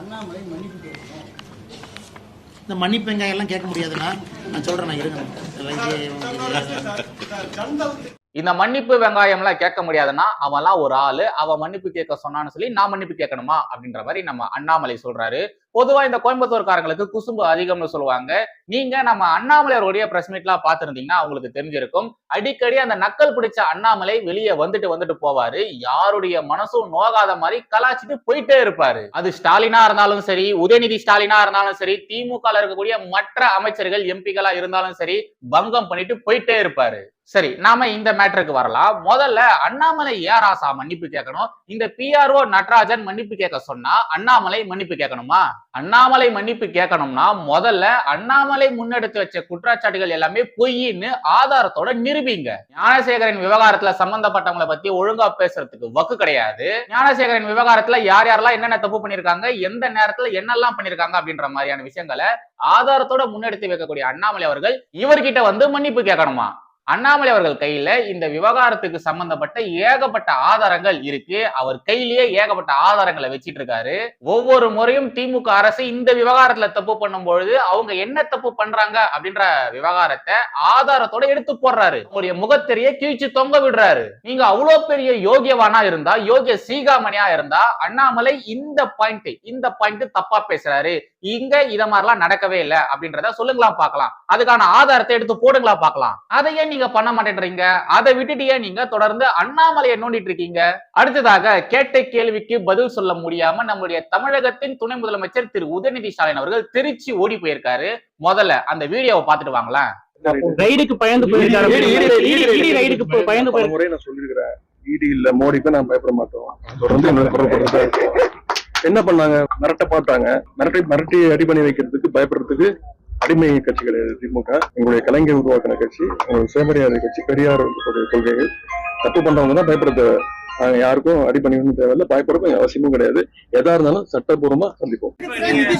அண்ணாமலை மன்னிப்பு கேட்கணும். இந்த மன்னிப்பு வெங்காயம் எல்லாம் கேட்க முடியாதுண்ணா. நான் சொல்றேன் நான் இருங்க இந்த மன்னிப்பு வெங்காயம்லாம் கேட்க முடியாதுன்னா அவன்லாம் ஒரு ஆளு. அவன் மன்னிப்பு கேட்க சொன்னான்னு சொல்லி நான் மன்னிப்பு கேட்கணுமா? அப்படின்ற மாதிரி நம்ம அண்ணாமலை சொல்றாரு. பொதுவா இந்த கோயம்புத்தூர்காரங்களுக்கு குசும்பு அதிகம்னு சொல்லுவாங்க. நீங்க நம்ம அண்ணாமலை அவருடைய பிரஸ் மீட்லாம் பார்த்துருந்தீங்கன்னா உங்களுக்கு தெரிஞ்சிருக்கும். அடிக்கடி அந்த நக்கல் பிடிச்ச அண்ணாமலை வெளியே வந்துட்டு வந்துட்டு போவாரு. யாருடைய மனசும் நோகாத மாதிரி கலாச்சிட்டு போயிட்டே இருப்பாரு. அது ஸ்டாலினா இருந்தாலும் சரி உதயநிதி ஸ்டாலினா இருந்தாலும் சரி திமுக இருக்கக்கூடிய மற்ற அமைச்சர்கள் எம்பிகளா இருந்தாலும் சரி பங்கம் பண்ணிட்டு போயிட்டே இருப்பாரு. சரி நாம இந்த மேட்டருக்கு வரலாம். முதல்ல அண்ணாமலை ஏன் ராசா மன்னிப்பு கேட்கணும். இந்த பிஆர்ஓ நடராஜன் மன்னிப்பு கேட்க சொன்னா அண்ணாமலை மன்னிப்பு கேட்கணுமா? அண்ணாமலை மன்னிப்பு கேட்கணும்னா முதல்ல அண்ணாமலை முன்னெடுத்து வச்ச குற்றச்சாட்டுகள் எல்லாமே பொய்ன்னு ஆதாரத்தோட நிரூபிங்க. ஞானசேகரன் விவகாரத்துல சம்பந்தப்பட்டவங்களை பத்தி ஒழுங்கா பேசுறதுக்கு வக்கு கிடையாது. ஞானசேகரன் விவகாரத்துல யார் யாரெல்லாம் என்னென்ன தப்பு பண்ணிருக்காங்க எந்த நேரத்துல என்னெல்லாம் பண்ணிருக்காங்க அப்படின்ற மாதிரியான விஷயங்களை ஆதாரத்தோட முன்னெடுத்து வைக்கக்கூடிய அண்ணாமலை அவர்கள் இவர்கிட்ட வந்து மன்னிப்பு கேட்கணுமா? அண்ணாமலை அவர்கள் கையில இந்த விவகாரத்துக்கு சம்பந்தப்பட்ட ஏகப்பட்ட ஆதாரங்கள் இருக்கு. அவர் கையிலேயே ஏகப்பட்ட ஆதாரங்களை வச்சிட்டு இருக்காரு ஒவ்வொரு முறையும் திமுக அரசு இந்த விவகாரத்துல தப்பு பண்ணும் பொழுது அவங்க என்ன தப்பு பண்றாங்க அப்படின்ற விவகாரத்தை ஆதாரத்தோட எடுத்து போடுறாரு. உங்களுடைய முகத்தெரிய கீழ்ச்சி தொங்க விடுறாரு. நீங்க அவ்வளவு பெரிய யோகியவானா இருந்தா யோகிய சீகாமணியா இருந்தா அண்ணாமலை இந்த பாயிண்ட் இந்த பாயிண்ட் தப்பா பேசுறாரு. இங்க இத மாதிரிலாம் நடக்கவே இல்லை அப்படின்றத சொல்லுங்களா பாக்கலாம் அதுக்கான ஆதாரத்தை எடுத்து போடுங்களா பார்க்கலாம். அதை ஏன் நீங்க பண்ண மாட்டேன்றீங்க. அதை விட்டுட்டு நீங்க தொடர்ந்து அண்ணாமலையை நோண்டிட்டு இருக்கீங்க. அடுத்ததாக கேட்ட கேள்விக்கு பதில் சொல்ல முடியாம நம்முடைய தமிழகத்தின் துணை முதலமைச்சர் திரு உதயநிதி ஸ்டாலின் அவர்கள் திருச்சி ஓடி போயிருக்காரு. முதல்ல அந்த வீடியோவை பார்த்துட்டு வாங்களேன். ரைடுக்கு பயந்து போயிருக்காரு. பயந்து நான் சொல்லியிருக்கிறேன் இடி இல்ல மோடிக்கு நான் பயப்பட மாட்டோம். தொடர்ந்து. என்ன பண்ணாங்க? மிரட்ட பார்த்தாங்க மிரட்டி மிரட்டி அடி பண்ணி வைக்கிறதுக்கு பயப்படுறதுக்கு அடிமை கட்சி கிடையாது திமுக எங்களுடைய கலைஞர் உருவாக்கின கட்சி எங்களுடைய சுயமரியாதை கட்சி பெரியார் கொள்கைகள் தப்பு பண்றவங்க தான் பயப்பட தேவை நாங்க யாருக்கும் அடி பண்ணிக்கணும் தேவையில்ல பயப்படவும் அவசியமும் கிடையாது. எதா இருந்தாலும் சட்டபூர்வமா சந்திப்போம். நிதி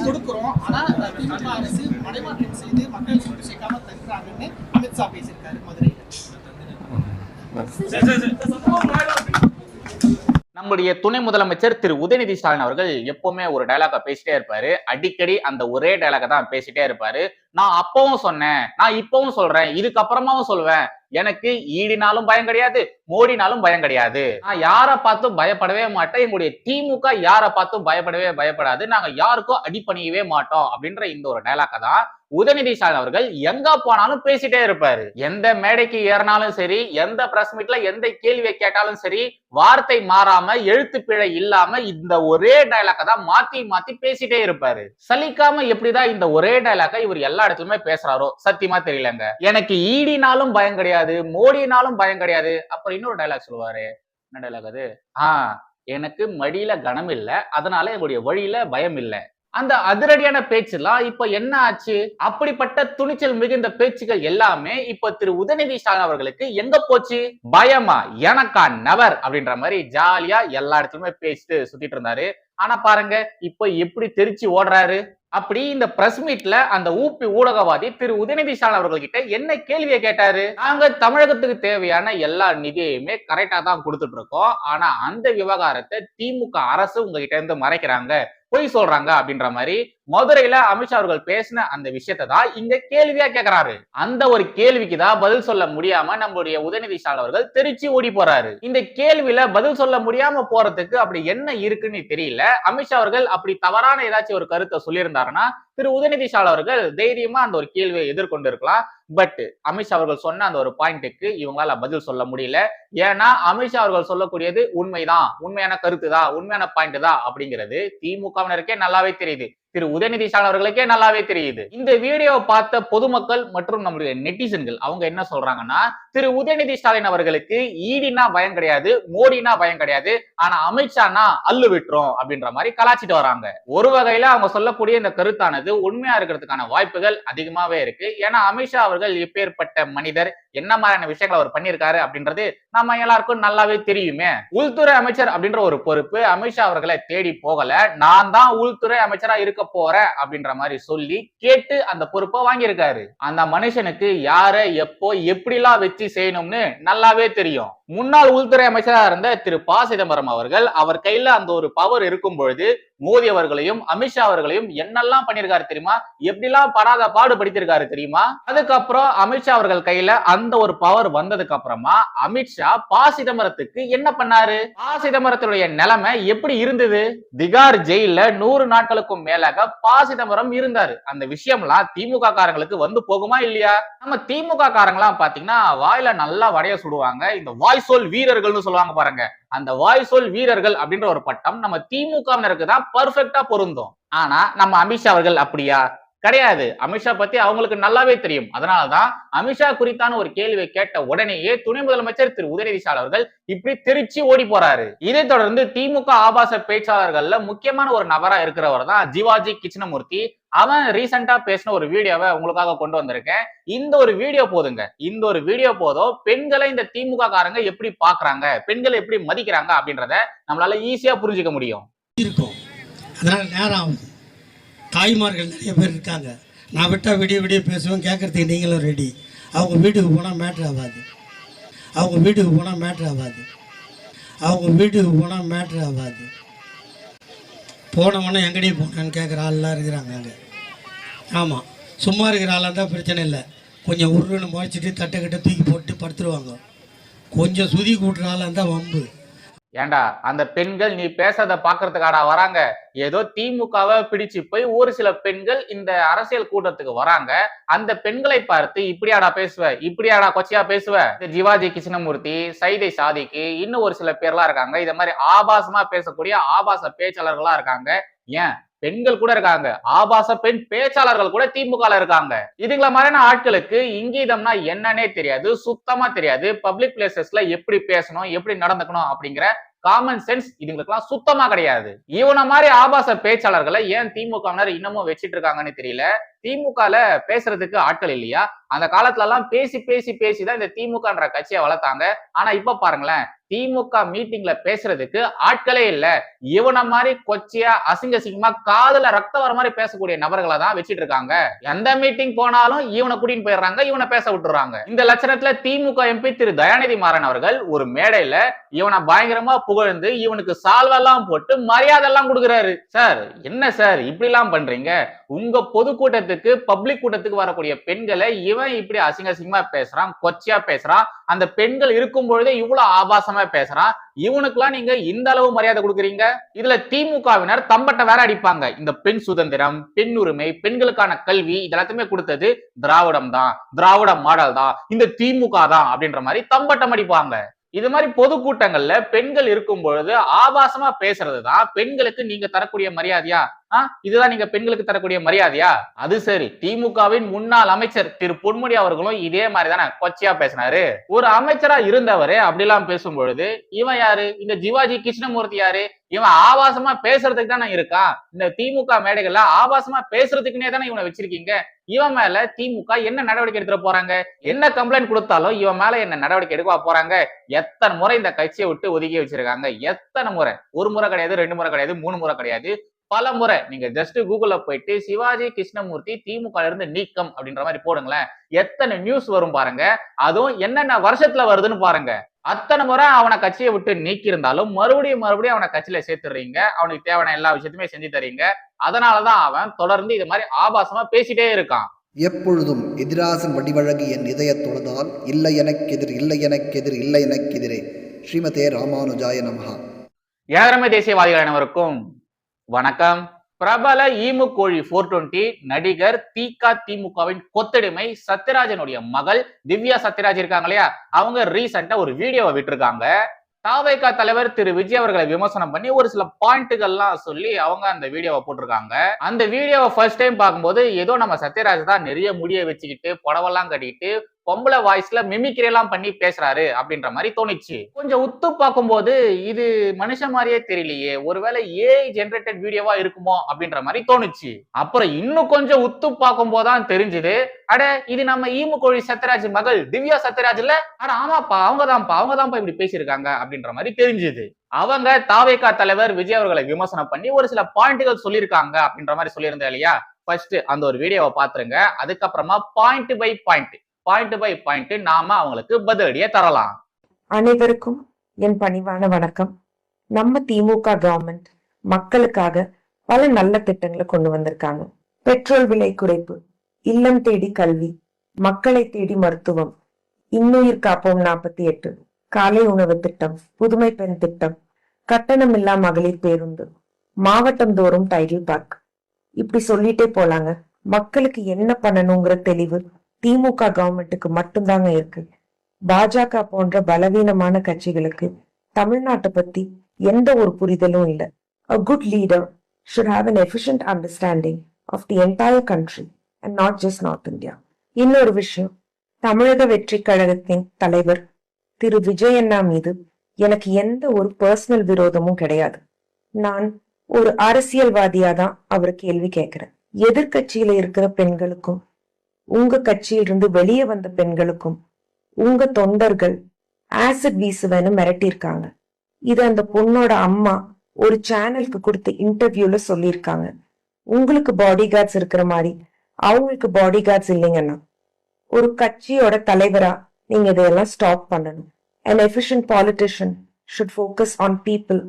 நம்முடைய துணை முதலமைச்சர் திரு உதயநிதி ஸ்டாலின் அவர்கள் எப்பவுமே ஒரு டயலாக பேசிட்டே இருப்பாரு. அடிக்கடி அந்த ஒரே டயலாக தான் பேசிட்டே இருப்பாரு. நான் அப்பவும் சொன்னேன். நான் இப்பவும் சொல்றேன். இதுக்கப்புறமாவும் சொல்லுவேன் எனக்கு ஈடினாலும் பயம் கிடையாது மோடினாலும் பயம் கிடையாது. நான் யாரை பார்த்தும் பயப்படவே மாட்டேன். எங்களுடைய திமுக யாரை பார்த்தும் பயப்படவே பயப்படாது. நாங்க யாருக்கும் அடிப்பணியவே மாட்டோம் அப்படின்ற இந்த ஒரு டைலாக தான் உதயநிதி ஸ்டாலின் அவர்கள் எங்க போனாலும் பேசிட்டே இருப்பாரு. எந்த மேடைக்கு ஏறினாலும் சரி எந்த பிரஸ் மீட்ல எந்த கேள்வியை கேட்டாலும் சரி வார்த்தை மாறாம எழுத்து பிழை இல்லாம இந்த ஒரே டயலாக தான் மாத்தி மாத்தி பேசிட்டே இருப்பாரு. சலிக்காம எப்படிதான் இந்த ஒரே டைலாக இவர் எல்லா இடத்துலயுமே பேசுறாரோ? சத்தியமா தெரியலங்க. எனக்கு ஈடினாலும் பயம் கிடையாது மோடினாலும் பயம் கிடையாது அப்புறம் இன்னொரு டயலாக் சொல்லுவாரு. என்ன டைலாக் அது? ஆஹ் எனக்கு மடியில கனம் இல்லை அதனால என்னுடைய வழியில பயம் இல்லை. அந்த அதிரடியான பேச்செல்லாம் இப்ப என்ன ஆச்சு? அப்படிப்பட்ட துணிச்சல் மிகுந்த பேச்சுகள் எல்லாமே இப்ப திரு உதயநிதி ஸ்டாலின் அவர்களுக்கு எங்க போச்சு? பயமா? எனக்கா? நவர் அப்படின்ற மாதிரி ஜாலியா எல்லா இடத்துலயுமே பேசிட்டு சுத்திட்டு இருந்தாரு. ஆனா பாருங்க இப்ப எப்படி தெரிச்சு ஓடுறாரு? அப்படி இந்த பிரஸ் மீட்ல அந்த ஊப்பி ஊடகவாதி திரு உதயநிதி ஸ்டாலின் அவர்கள்கிட்ட என்ன கேள்வியை கேட்டாரு? நாங்க தமிழகத்துக்கு தேவையான எல்லா நிதியுமே கரெக்டா தான் கொடுத்துட்டு இருக்கோம். ஆனா அந்த விவகாரத்தை திமுக அரசு உங்ககிட்ட இருந்து மறைக்கிறாங்க. பொய் சொல்றாங்க அப்படின்ற மாதிரி மதுரையில அமித்ஷா அவர்கள் பேசின அந்த விஷயத்தை தான் இங்க கேள்வியா கேக்குறாரு. அந்த ஒரு கேள்விக்கு தான் பதில் சொல்ல முடியாம நம்மளுடைய உதயநிதி ஸ்டாலின் அவர்கள் திருச்சி ஓடி போறாரு. இந்த கேள்வியில பதில் சொல்ல முடியாம போறதுக்கு அப்படி என்ன இருக்குன்னு தெரியல. அமித்ஷா அவர்கள் அப்படி தவறான ஏதாச்சும் ஒரு கருத்தை சொல்லியிருந்தாருன்னா திரு உதயநிதி ஸ்டாலின் அவர்கள் தைரியமா அந்த ஒரு கேள்வியை எதிர்கொண்டு இருக்கலாம் பட் அமித்ஷா அவர்கள் சொன்ன அந்த ஒரு பாயிண்ட்டுக்கு இவங்களால பதில் சொல்ல முடியல. ஏன்னா அமித்ஷா அவர்கள் சொல்லக்கூடியது உண்மைதான். உண்மையான கருத்து தான் உண்மையான பாயிண்ட் தான் அப்படிங்கிறது திமுகவினருக்கே நல்லாவே தெரியுது. திரு உதயநிதி ஸ்டாலின் அவர்களுக்கே நல்லாவே தெரியுது. இந்த வீடியோவை பார்த்த பொதுமக்கள் மற்றும் நம்முடைய நெட்டிசன்கள் அவங்க என்ன சொல்றாங்கன்னா திரு உதயநிதி ஸ்டாலின் அவர்களுக்கு ஈடினா பயம் கிடையாது மோடினா பயம் கிடையாது. ஆனா அமித்ஷானா அல்லு விட்டுரும் அப்படின்ற மாதிரி கலாச்சிட்டு வராங்க. ஒரு வகையில அவங்க சொல்லக்கூடிய இந்த கருத்தானது உண்மையா இருக்கிறதுக்கான வாய்ப்புகள் அதிகமாவே இருக்கு. ஏன்னா அமித்ஷா அவர்கள் இப்பேற்பட்ட மனிதர் என்ன மாதிரியான விஷயங்கள் அவர் பண்ணியிருக்காரு அப்படின்றது நம்ம எல்லாருக்கும் நல்லாவே தெரியுமே. உள்துறை அமைச்சர் அப்படின்ற ஒரு பொறுப்பு அமித்ஷா அவர்களை தேடி போகல. நான் தான் உள்துறை அமைச்சரா இருக்க போறேன் அப்படின்ற மாதிரி சொல்லி கேட்டு அந்த பொறுப்பை வாங்கியிருக்காரு. அந்த மனுஷனுக்கு யார எப்போ எப்படிலாம் வச்சு செய்யணும்னு நல்லாவே தெரியும். முன்னாள் உள்துறை அமைச்சராக இருந்த திரு ப. சிதம்பரம் அவர்கள் அவர் கையில அந்த ஒரு பவர் இருக்கும் பொழுது மோடி அவர்களையும் அமித்ஷா அவர்களையும் என்னெல்லாம் பண்ணிருக்காரு தெரியுமா? எப்படிலாம் படாத பாடுபடுத்திருக்காரு தெரியுமா? அதுக்கப்புறம் அமித்ஷா அவர்கள் கையில அந்த ஒரு பவர் வந்ததுக்கு அப்புறமா அமித்ஷா ப. சிதம்பரத்துக்கு என்ன பண்ணாரு? ப. சிதம்பரத்துடைய நிலைமை எப்படி இருந்தது? திகார் ஜெயில நூறு நாட்களுக்கும் மேலாக ப. சிதம்பரம் இருந்தாரு. அந்த விஷயம்லாம் திமுக காரங்களுக்கு வந்து போகுமா இல்லையா? நம்ம திமுக காரங்களாம் பாத்தீங்கன்னா வாயில நல்லா வடைய சுடுவாங்க. இந்த வாய் சொல் வீரர்கள்னு சொல்லுவாங்க பாருங்க. அந்த வாய் சொல் வீரர்கள் அப்படின்ற ஒரு பட்டம் நம்ம திமுகவினருக்கு தான் பர்ஃபெக்டா பொருந்தும். ஆனா நம்ம அமித்ஷா அவர்கள் அப்படியா? கிடையாது. அமித்ஷா பத்தி அவங்களுக்கு நல்லாவே தெரியும். அதனாலதான் அமித்ஷா குறித்தான ஒரு கேள்வியை கேட்ட உடனேயே துணை முதலமைச்சர் திரு உதயநிதி அவர்கள் இப்படி திருச்சி ஓடி போறாரு. இதை தொடர்ந்து திமுக ஆபாச பேச்சாளர்கள்ல முக்கியமான ஒரு நபரா இருக்கிறவர் தான் ஜிவாஜி கிருஷ்ணமூர்த்தி. அவன் ரீசெண்டா பேசின ஒரு வீடியோவை உங்களுக்காக கொண்டு வந்திருக்கேன். இந்த ஒரு வீடியோ போதுங்க. இந்த ஒரு வீடியோ போதும். பெண்களை இந்த திமுக காரங்க எப்படி பாக்குறாங்க? பெண்களை எப்படி மதிக்கிறாங்க அப்படின்றத நம்மளால ஈஸியா புரிஞ்சுக்க முடியும். இருக்கும். அதனால் நேரம் ஆகும் தாய்மார்கள் நிறைய பேர் இருக்காங்க. நான் விட்டால் விடிய விடிய பேசுவேன் கேட்கறதுக்கு நீங்களும் ரெடி அவங்க வீட்டுக்கு போனால் மேட்ரு ஆகாது. அவங்க வீட்டுக்கு போனால் மேட்ரு ஆகாது. அவங்க வீட்டுக்கு போனால் மேட்ரு ஆகாது. போனவொன்னே எங்கடி போனேன்னு கேட்குற ஆள்லாம் இருக்கிறாங்க அங்கே. ஆமாம் சும்மா இருக்கிற ஆளாக தான் பிரச்சனை இல்லை. கொஞ்சம் உருன்னு முளைச்சிட்டு தட்டை தூக்கி போட்டு படுத்துருவாங்க. கொஞ்சம் சுதி கூட்டுற ஆளாக இருந்தால் வம்பு. ஏண்டா அந்த பெண்கள் நீ பேசுறத பாக்குறதுக்காடா வராங்க? ஏதோ திமுகவை பிடிச்சு போய் ஒரு சில பெண்கள் இந்த அரசியல் கூட்டத்துக்கு வராங்க. அந்த பெண்களை பார்த்து இப்படியாடா பேசுவ? இப்படியாடா கொச்சையா பேசுவ? ஜிவாஜி கிருஷ்ணமூர்த்தி சைதை சாதிக்கு இன்னும் ஒரு சில பேர்லாம் இருக்காங்க. இத மாதிரி ஆபாசமா பேசக்கூடிய ஆபாச பேச்சாளர்களா இருக்காங்க. ஏன்? பெண்கள் கூட இருக்காங்க. ஆபாச பெண் பேச்சாளர்கள் கூட திமுக இருக்காங்க. இதுங்கள மாதிரியான ஆட்களுக்கு இங்கீதம்னா என்னன்னே தெரியாது. சுத்தமா தெரியாது. பப்ளிக் பிளேசஸ்ல எப்படி பேசணும் எப்படி நடந்துக்கணும் அப்படிங்கிற காமன் சென்ஸ் இதுங்களுக்குலாம் சுத்தமா கிடையாது. இவன மாதிரி ஆபாச பேச்சாளர்களை ஏன் திமுகவினர் இன்னமும் வச்சிட்டு இருக்காங்கன்னு தெரியல. திமுகல பேசுறதுக்கு ஆட்கள் இல்லையா? அந்த காலத்துல எல்லாம் பேசி பேசி பேசி தான் இந்த திமுகன்ற கட்சியை வளர்த்தாங்க. ஆனா இப்ப பாருங்களேன் திமுக மீட்டிங்ல பேசுறதுக்கு ஆட்களே இல்ல. இவன மாதிரி கொச்சையா அசிங்க அசிங்கமா காதுல ரத்தம் வர மாதிரி பேசக்கூடிய நபர்களை தான் வச்சிட்டு இருக்காங்க. எந்த மீட்டிங் போனாலும் இவனை கூட்டின்னு போயிடுறாங்க இவனை பேச விட்டுறாங்க. இந்த லட்சணத்துல திமுக எம்பி திரு தயாநிதி மாறன் அவர்கள் ஒரு மேடையில இவனை பயங்கரமா புகழ்ந்து இவனுக்கு சால்வெல்லாம் போட்டு மரியாதை எல்லாம் கொடுக்குறாரு. சார் என்ன சார் இப்படி எல்லாம் பண்றீங்க? உங்க பொதுக்கூட்டத்துக்கு பப்ளிக் கூட்டத்துக்கு வரக்கூடிய பெண்களை இவன் இப்படி அசிங்க அசிங்கமா பேசுறான் கொச்சையா பேசுறான். அந்த பெண்கள் இருக்கும் பொழுதே இவ்வளவு ஆபாசமா பேசுறான் இவனுக்குலாம் நீங்க இந்த அளவு மரியாதை கொடுக்குறீங்க? இதுல திமுகவினர் தம்பட்ட வேற அடிப்பாங்க. இந்த பெண் சுதந்திரம் பெண் உரிமை பெண்களுக்கான கல்வி இதெல்லாத்தையுமே கொடுத்தது திராவிடம் தான் திராவிட மாடல் தான் இந்த திமுக தான் அப்படின்ற மாதிரி தம்பட்டம் அடிப்பாங்க. இது மாதிரி பொதுக்கூட்டங்கள்ல பெண்கள் இருக்கும் பொழுது ஆபாசமா பேசுறது தான் பெண்களுக்கு நீங்க தரக்கூடிய மரியாதையா? இதுதான் நீங்க பெண்களுக்கு தரக்கூடிய மரியாதையா? அது சரி. திமுகவின் முன்னாள் அமைச்சர் திரு பொன்முடி அவர்களும் இதே மாதிரி தானே கொச்சையா பேசினாரு. ஒரு அமைச்சரா இருந்தவரே அப்படிலாம் பேசும் பொழுது இவன் யாரு? இந்த ஜிவாஜி கிருஷ்ணமூர்த்தி யாரு? இவன் ஆபாசமா பேசுறதுக்கு தானே இருக்கான். இந்த திமுக மேடைகள்ல ஆபாசமா பேசுறதுக்குன்னே தானே இவனை வச்சிருக்கீங்க. இவன் மேல திமுக என்ன நடவடிக்கை எடுத்துட போறாங்க? என்ன கம்ப்ளைண்ட் கொடுத்தாலும் இவன் மேல என்ன நடவடிக்கை எடுக்க போறாங்க? எத்தனை முறை இந்த கட்சியை விட்டு ஒதுக்கி வச்சிருக்காங்க? எத்தனை முறை? ஒரு முறை கிடையாது ரெண்டு முறை கிடையாது மூணு முறை கிடையாது. பல முறை நீங்க ஜஸ்ட் கூகுள்ல போயிட்டு சிவாஜி கிருஷ்ணமூர்த்தி திமுக இருந்து நீக்கம் அப்படின்ற மாதிரி போடுங்களேன். எத்தனை நியூஸ் வரும் பாருங்க. அதுவும் என்னென்ன வருஷத்துல வருதுன்னு பாருங்க. அத்தனை முறை அவனை கட்சியை விட்டு நீக்கி இருந்தாலும் மறுபடியும் மறுபடியும் அவனை கட்சியில சேர்த்துடுறீங்க. அவனுக்கு தேவையான எல்லா விஷயத்தையுமே செஞ்சு தரீங்க. அதனாலதான் அவன் தொடர்ந்து இது மாதிரி ஆபாசமா பேசிட்டே இருக்கான். எப்பொழுதும் எதிராசன் வடிவழகு என் இதயத் தொழுதால் இல்லை எனக்கெதிர் இல்லை எனக்கெதிர் இல்லை எனக்கெதிரே. ஸ்ரீமதே ராமானுஜாய நமஹா. ஏழரமை தேசியவாதிகள் அனைவருக்கும் வணக்கம். பிரபல ஈமு கோழி போர் டுவெண்ட்டி நடிகர் தீகா திமுகவின் கொத்தடிமை சத்யராஜனுடைய மகள் திவ்யா சத்யராஜ் இருக்காங்க இல்லையா? அவங்க ரீசெண்டா ஒரு வீடியோவை விட்டுருக்காங்க. தாவேகா தலைவர் திரு விஜய் அவர்களை விமர்சனம் பண்ணி ஒரு சில பாயிண்ட்டுகள்லாம் சொல்லி அவங்க அந்த வீடியோவை போட்டிருக்காங்க. அந்த வீடியோவை ஃபர்ஸ்ட் டைம் பார்க்கும்போது ஏதோ நம்ம சத்யராஜ் தான் நிறைய முடிய வச்சுக்கிட்டு புடவெல்லாம் கட்டிக்கிட்டு பொம்பளை வாய்ஸ்ல மிமிக்ரி எல்லாம் பண்ணி பேசுறாரு அப்படின்ற மாதிரி தோணுச்சு. கொஞ்சம் உத்து பார்க்கும்போது இது மனுஷன் மாதிரியே தெரியலையே. ஒருவேளை ஏஐ ஜென்ரேட்டட் வீடியோவா இருக்குமோ அப்படின்ற மாதிரி தோணுச்சு. அப்புறம் இன்னும் கொஞ்சம் உத்து பார்க்கும் போதுதான் தெரிஞ்சுது. அட இது நம்ம ஈமு கோழி சத்யராஜ் மகள் திவ்யா சத்யராஜ் இல்ல? அட ஆமாப்பா அவங்க தான்ப்பா அவங்க தான்ப்பா இப்படி பேசியிருக்காங்க அப்படின்ற மாதிரி தெரிஞ்சுது. அவங்க தாவேகா தலைவர் விஜய் அவர்களை விமர்சனம் பண்ணி ஒரு சில பாயிண்ட்டுகள் சொல்லியிருக்காங்க அப்படின்ற மாதிரி சொல்லியிருந்தேன் இல்லையா? ஃபர்ஸ்ட் அந்த ஒரு வீடியோவை பாத்துருங்க. அதுக்கப்புறமா point by point point by point நாம அவங்களுக்கு பதிலடியை தரலாம். அனைவருக்கும் என் பணிவான வணக்கம். நம்ம திமுக கவர்மெண்ட் மக்களுக்காக பல நல்ல திட்டங்களை கொண்டு வந்திருக்காங்க. பெட்ரோல் விலை குறைப்பு இல்லம் தேடி கல்வி மக்களை தேடி மருத்துவம் இன்னுயிர் காப்போம் நாற்பத்தி எட்டு காலை உணவு திட்டம் புதுமை பெண் திட்டம் கட்டணமில்லா மகளிர் பேருந்து மாவட்டம் தோறும் டைடில் பார்க். இப்படி சொல்லிட்டே போலாங்க. மக்களுக்கு என்ன பண்ணணுங்கிற தெளிவு திமுக கவர்மெண்ட்டுக்கு மட்டும்தாங்க இருக்கு. பாஜக போன்ற பலவீனமான கட்சிகளுக்கு தமிழ்நாட்டை பத்தி எந்த ஒரு புரிதலும் இல்லை. A good leader should have an efficient understanding of the entire country and not just north India இன்னொரு விஷயம் தமிழக வெற்றி கழகத்தின் தலைவர் திரு விஜய் அண்ணா மீது எனக்கு எந்த ஒரு பர்சனல் விரோதமும் கிடையாது. நான் ஒரு அரசியல்வாதியா தான் அவர் கேள்வி கேட்கிறேன். எதிர்கட்சியில இருக்கிற பெண்களுக்கும் உங்க கட்சியிலிருந்து வெளியே வந்த பெண்களுக்கும் உங்க தொண்டர்கள் ஆசிட் வீசுவேன்னு மிரட்டியிருக்காங்க. இது அந்த பொண்ணோட அம்மா ஒரு சேனலுக்கு கொடுத்த இன்டர்வியூல சொல்லியிருக்காங்க. உங்களுக்கு பாடி கார்ட்ஸ் இருக்கிற மாதிரி அவங்களுக்கு பாடி கார்ட்ஸ் இல்லைங்கன்னா ஒரு கட்சியோட தலைவரா நீங்க இதையெல்லாம் ஸ்டாப் பண்ணணும். And efficient politician should focus on people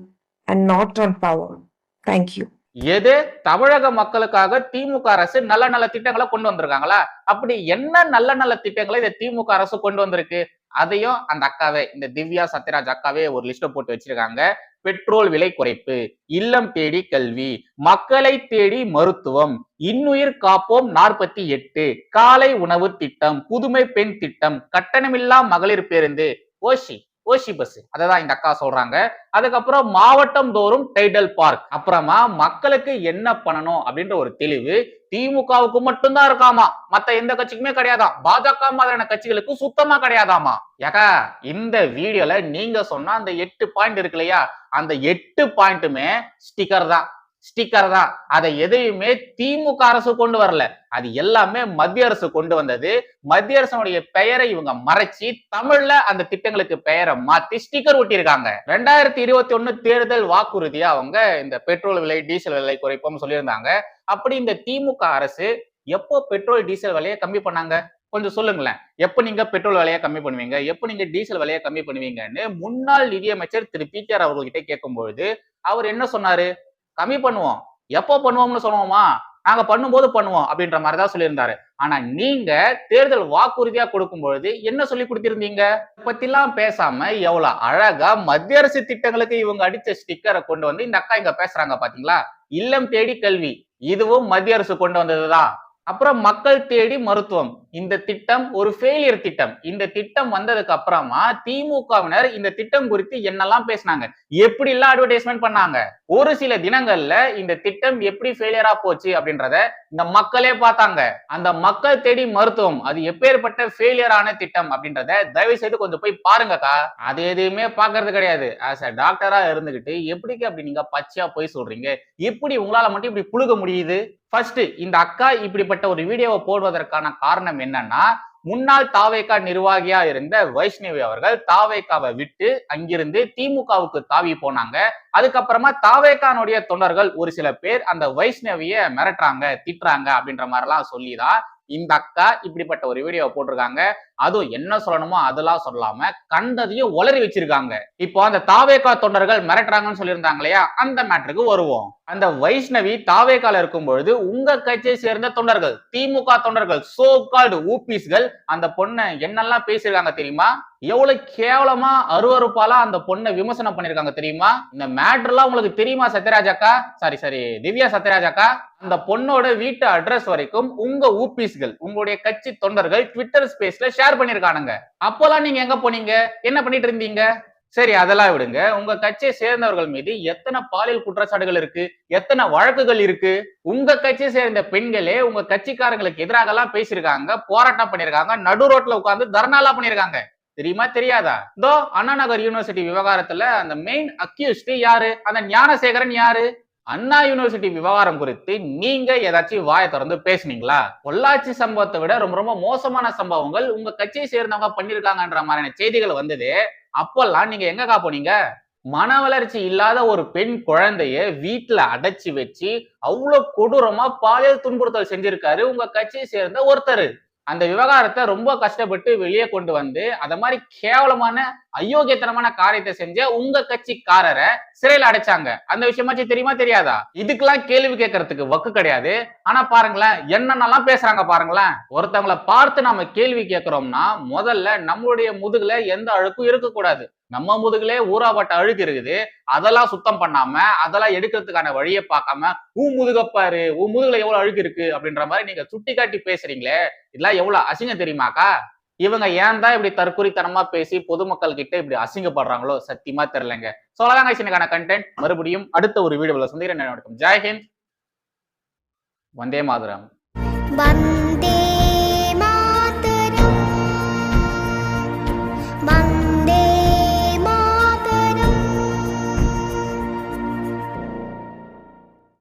and not on power thank you எது? தமிழக மக்களுக்காக திமுக அரசு நல்ல நல்ல திட்டங்களை கொண்டு வந்திருக்காங்களா? அப்படி என்ன நல்ல நல்ல திட்டங்களை இந்த திமுக அரசு கொண்டு வந்திருக்கு? அதையும் அந்த அக்காவே இந்த திவ்யா சத்யராஜ் அக்காவே ஒரு லிஸ்ட போட்டு வச்சிருக்காங்க. பெட்ரோல் விலை குறைப்பு இல்லம் தேடி கல்வி மக்களை தேடி மருத்துவம் இன்னுயிர் காப்போம் நாற்பத்தி எட்டு காலை உணவு திட்டம் புதுமை பெண் திட்டம் கட்டணமில்லா மகளிர் பேருந்து ஓஷி ஓஷி பஸ் அததான் இந்த அக்கா சொல்றாங்க. அதுக்கப்புறம் மாவட்டம் தோறும் டைடல் பார்க். அப்புறமா மக்களுக்கு என்ன பண்ணணும் அப்படின்ற ஒரு தெளிவு திமுகவுக்கு மட்டும்தான் இருக்காமா? மத்த எந்த கட்சிக்குமே கிடையாதாம் பாஜக மாதிரியான கட்சிகளுக்கு சுத்தமா கிடையாதாமா? ஏக்கா இந்த வீடியோல நீங்க சொன்ன அந்த எட்டு பாயிண்ட் இருக்கு இல்லையா? அந்த எட்டு பாயிண்ட்டுமே ஸ்டிக்கர் தான். ஸ்டிக்கர் தான். அதை எதையுமே திமுக அரசு கொண்டு வரல. அது எல்லாமே மத்திய அரசு கொண்டு வந்தது. மத்திய அரசனுடைய பெயரை இவங்க மறைச்சி தமிழ்ல அந்த திட்டங்களுக்கு பெயரை மாத்தி ஸ்டிக்கர் ஒட்டியிருக்காங்க. ரெண்டாயிரத்தி இருபத்தி ஒண்ணு தேர்தல் வாக்குறுதியா அவங்க இந்த பெட்ரோல் விலை டீசல் விலை குறைப்போம் சொல்லியிருந்தாங்க. அப்படி இந்த திமுக அரசு எப்போ பெட்ரோல் டீசல் விலையை கம்மி பண்ணாங்க? கொஞ்சம் சொல்லுங்களேன். எப்போ நீங்க பெட்ரோல் விலையை கம்மி பண்ணுவீங்க? எப்போ நீங்க டீசல் விலையை கம்மி பண்ணுவீங்கன்னு முன்னாள் நிதியமைச்சர் திரு பி கே ஆர் அவர்கள்கிட்ட கேட்கும்பொழுது அவர் என்ன சொன்னாரு? கம்மி பண்ணுவோம். எப்போ பண்ணுவோம்னு சொல்லுவோமா? நாங்க பண்ணும்போது பண்ணுவோம் அப்படின்ற மாதிரி தான் சொல்லியிருந்தாரு. ஆனா நீங்க தேர்தல் வாக்குறுதியா கொடுக்கும் பொழுது என்ன சொல்லி கொடுத்திருந்தீங்க? பத்திலாம் பேசாம எவ்வளவு அழகா மத்திய அரசு திட்டங்களுக்கு இவங்க அடிச்ச ஸ்டிக்கரை கொண்டு வந்து இந்த அக்கா இங்க பேசுறாங்க பாத்தீங்களா? இல்லம் தேடி கல்வி. இதுவும் மத்திய அரசு கொண்டு வந்ததுதான். அப்புறம் மக்கள் தேடி மருத்துவம். இந்த திட்டம் ஒரு ஃபெயிலியர் திட்டம். இந்த திட்டம் வந்ததுக்கு அப்புறமா திமுகவினர் இந்த திட்டம் குறித்து என்னெல்லாம் பேசினாங்க? எப்படி எல்லாம் அட்வர்டைஸ்மெண்ட் பண்ணாங்க? ஒரு சில தினங்கள்ல இந்த திட்டம் எப்படி ஃபெயிலியரா போச்சு அப்படின்றத இந்த மக்களே பார்த்தாங்க. அந்த மக்கள் தேடி மருத்துவம் அது எப்பேற்பட்ட ஃபெயிலியரான திட்டம் அப்படின்றத தயவு செய்து கொஞ்சம் போய் பாருங்கக்கா. அது எதுவுமே பாக்குறது கிடையாது. ஆஸ் அ டாக்டரா இருந்துகிட்டு எப்படிக்கு அப்படி நீங்க பச்சையா போய் சொல்றீங்க? எப்படி உங்களால மட்டும் இப்படி புழுக முடியுது? ஃபர்ஸ்ட் இந்த அக்கா இப்படிப்பட்ட ஒரு வீடியோவை போடுவதற்கான காரணம் என்னன்னா முன்னாள் தாவேகா நிர்வாகியா இருந்த வைஷ்ணவி அவர்கள் தாவேகாவை விட்டு அங்கிருந்து திமுகவுக்கு தாவி போனாங்க. அதுக்கப்புறமா தாவேகானுடைய தொண்டர்கள் ஒரு சில பேர் அந்த வைஷ்ணவிய மிரட்டுறாங்க திட்டுறாங்க அப்படின்ற மாதிரிலாம் சொல்லிதான் இந்த அக்கா இப்படிப்பட்ட ஒரு வீடியோ போட்டிருக்காங்க. அதுவும் என்ன சொல்லணுமோ அதெல்லாம் சொல்லாம கண்டதையும் உளறி வச்சிருக்காங்க. இப்போ அந்த தாவேகா தொண்டர்கள் மிரட்டுறாங்கன்னு சொல்லியிருந்தாங்க இல்லையா? அந்த மேட்டருக்கு வருவோம். அந்த வைஷ்ணவி தாவேக்கால இருக்கும் பொழுது உங்க கட்சியை சேர்ந்த தொண்டர்கள் திமுக தொண்டர்கள் சோ கால்டு ஊபிஸ்கள் அந்த பொண்ணை என்னெல்லாம் பேசியிருக்காங்க தெரியுமா? எவ்வளவு கேவலமா அருவறுப்பாலா அந்த பொண்ணை விமர்சனம் பண்ணிருக்காங்க தெரியுமா? இந்த மேட்ரெல்லாம் உங்களுக்கு தெரியுமா சத்யராஜாக்கா சாரி சாரி திவ்யா சத்யராஜாக்கா அந்த பொண்ணோட வீட்டு அட்ரஸ் வரைக்கும் உங்க ஊபிஸ்கள் உங்களுடைய கட்சி தொண்டர்கள் ட்விட்டர் ஸ்பேஸ்ல ஷேர் பண்ணிருக்கானுங்க அப்போலாம் நீங்க எங்க போனீங்க? என்ன பண்ணிட்டு இருந்தீங்க? சரி அதெல்லாம் விடுங்க. உங்க கட்சியை சேர்ந்தவர்கள் மீது எத்தனை பாலியல் குற்றச்சாட்டுகள் இருக்கு? எத்தனை வழக்குகள் இருக்கு? உங்க கட்சியை சேர்ந்த பெண்களே உங்க கட்சிக்காரங்களுக்கு எதிராக எல்லாம் பேசியிருக்காங்க போராட்டம் பண்ணிருக்காங்க நடு ரோட்ல உட்கார்ந்து தர்ணாலாம் பண்ணியிருக்காங்க. தெரியுமா தெரியாதா? இதோ அண்ணா நகர் யூனிவர்சிட்டி விவகாரத்துல அந்த மெயின் அக்யூஸ்ட் யாரு? அந்த ஞானசேகரன் யாரு? அண்ணா யூனிவர்சிட்டி விவகாரம் குறித்து நீங்க ஏதாச்சும் வாயை திறந்து பேசுனீங்களா? பொள்ளாச்சி சம்பவத்தை விட ரொம்ப ரொம்ப மோசமான சம்பவங்கள் உங்க கட்சியை சேர்ந்தவங்க பண்ணிருக்காங்கன்ற மாதிரியான செய்திகள் வந்தது. அப்பெல்லாம் நீங்க எங்கக்கா போனீங்க? மன வளர்ச்சி இல்லாத ஒரு பெண் குழந்தைய வீட்டுல அடைச்சு வச்சு அவ்வளவு கொடூரமா பாலியல் துன்புறுத்தல் செஞ்சிருக்காரு. உங்க கட்சியை சேர்ந்த ஒருத்தர். அந்த விவகாரத்தை ரொம்ப கஷ்டப்பட்டு வெளியே கொண்டு வந்து அத மாதிரி கேவலமான அயோக்கியத்தனமான காரியத்தை செஞ்ச உங்க கட்சிக்காரரை சிறையில் அடைச்சாங்க. அந்த விஷயமாச்சும் தெரியுமா தெரியாதா? இதுக்கெல்லாம் கேள்வி கேட்கறதுக்கு வக்கு கிடையாது. ஆனா பாருங்களேன் என்னென்னலாம் பேசுறாங்க பாருங்களேன். ஒருத்தவங்கள பார்த்து நாம கேள்வி கேட்கிறோம்னா முதல்ல நம்மளுடைய முதுகுல எந்த அழுக்கும் இருக்கக்கூடாது. நம்ம முதுகுலே ஊறாப்பட்ட அழுக்கு இருக்குது. அதெல்லாம் சுத்தம் பண்ணாம அதெல்லாம் எடுக்கிறதுக்கான வழியை பார்க்காம ஊ முதுகப்பாரு ஊ முதுகுல எவ்வளவு அழுக்கு இருக்கு? அப்படின்ற மாதிரி நீங்க சுட்டி காட்டி பேசுறீங்களே இதெல்லாம் எவ்வளவு அசிங்கம் தெரியுமாக்கா? இவங்க ஏன் தான் இப்படி தற்குறித்தனமா பேசி பொதுமக்கள் கிட்ட இப்படி அசிங்கப்படுறாங்களோ சத்தியமா தெரியலங்க. சொல்லலாங்க சின்னக்கான கண்டென்ட் மறுபடியும் அடுத்த ஒரு வீடியோல சந்திக்கிறேன். ஜெய்ஹிந்த் வந்தே மாதரம்.